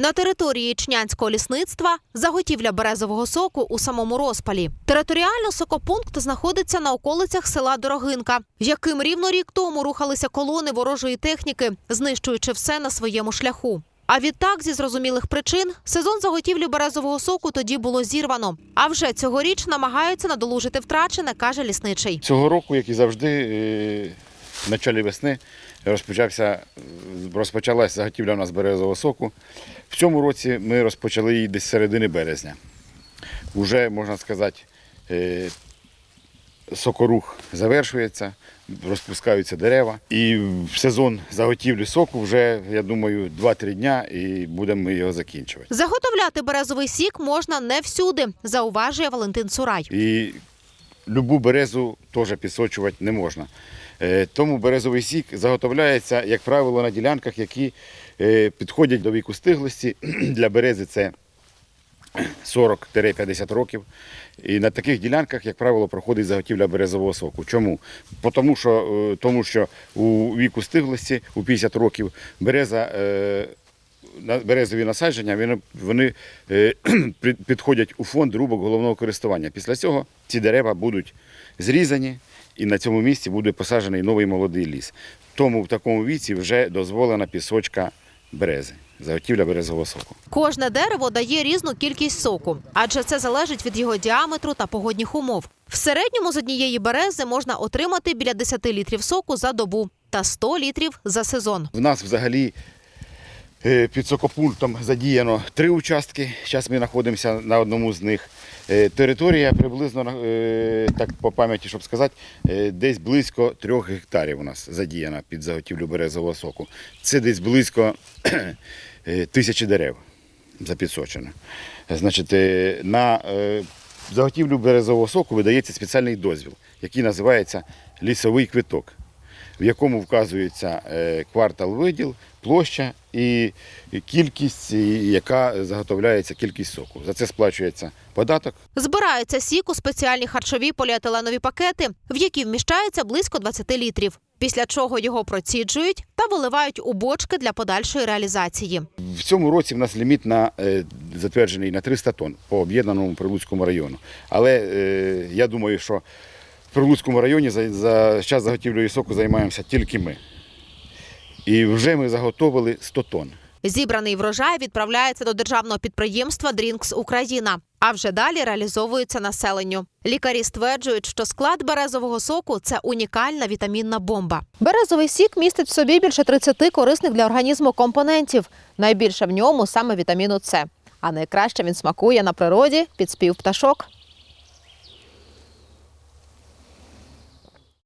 На території Чнянського лісництва заготівля березового соку у самому розпалі. Територіально сокопункт знаходиться на околицях села Дорогинка, яким рівно рік тому рухалися колони ворожої техніки, знищуючи все на своєму шляху. А відтак, зі зрозумілих причин, сезон заготівлі березового соку тоді було зірвано. А вже цьогоріч намагаються надолужити втрачене, каже лісничий. Цього року, як і завжди, е, в началі весни розпочався, розпочалась заготівля у нас березового соку. В цьому році ми розпочали її десь середини березня. Уже, можна сказати, е, сокорух завершується, розпускаються дерева. І в сезон заготівлі соку вже, я думаю, 2-3 дня і будемо ми його закінчувати. Заготовляти березовий сік можна не всюди, зауважує Валентин Цурай. І любу березу теж підсочувати не можна. Е, Тому березовий сік заготовляється, як правило, на ділянках, які е, підходять до віку стиглості. Для берези це 40-50 років. І на таких ділянках, як правило, проходить заготівля березового соку. Чому? Тому що, е, тому що у віку стиглості, у 50 років, береза березові насадження вони, вони е, підходять у фонд рубок головного користування. Після цього ці дерева будуть зрізані і на цьому місці буде посаджений новий молодий ліс. Тому в такому віці вже дозволена пісочка берези, заготівля березового соку. Кожне дерево дає різну кількість соку, адже це залежить від його діаметру та погодних умов. В середньому з однієї берези можна отримати біля 10 літрів соку за добу та 100 літрів за сезон. В нас взагалі під сокопунктом задіяно три участки. Зараз ми знаходимося на одному з них. Е, Територія приблизно, е, так по пам'яті, щоб сказати, е, десь близько трьох гектарів у нас задіяна під заготівлю березового соку. Це десь близько е, тисячі дерев запідсочено. Значить, е, на е, заготівлю березового соку видається спеціальний дозвіл, який називається лісовий квиток в якому вказується е, квартал виділ, площа і кількість, яка заготовляється кількість соку. За це сплачується податок. Збираються сік у спеціальні харчові поліетиленові пакети, в які вміщається близько 20 літрів. Після чого його проціджують та виливають у бочки для подальшої реалізації. В цьому році в нас ліміт на е, затверджений на 300 тонн по об'єднаному Прилуцькому району. Але е, я думаю, що в Прилуцькому районі за, за час заготівлею соку займаємося тільки ми. І вже ми заготовили 100 тонн. Зібраний врожай відправляється до державного підприємства Дрінкс Україна, а вже далі реалізовується населенню. Лікарі стверджують, що склад березового соку це унікальна вітамінна бомба. Березовий сік містить в собі більше 30 корисних для організму компонентів. Найбільше в ньому саме вітаміну С. А найкраще він смакує на природі під спів пташок.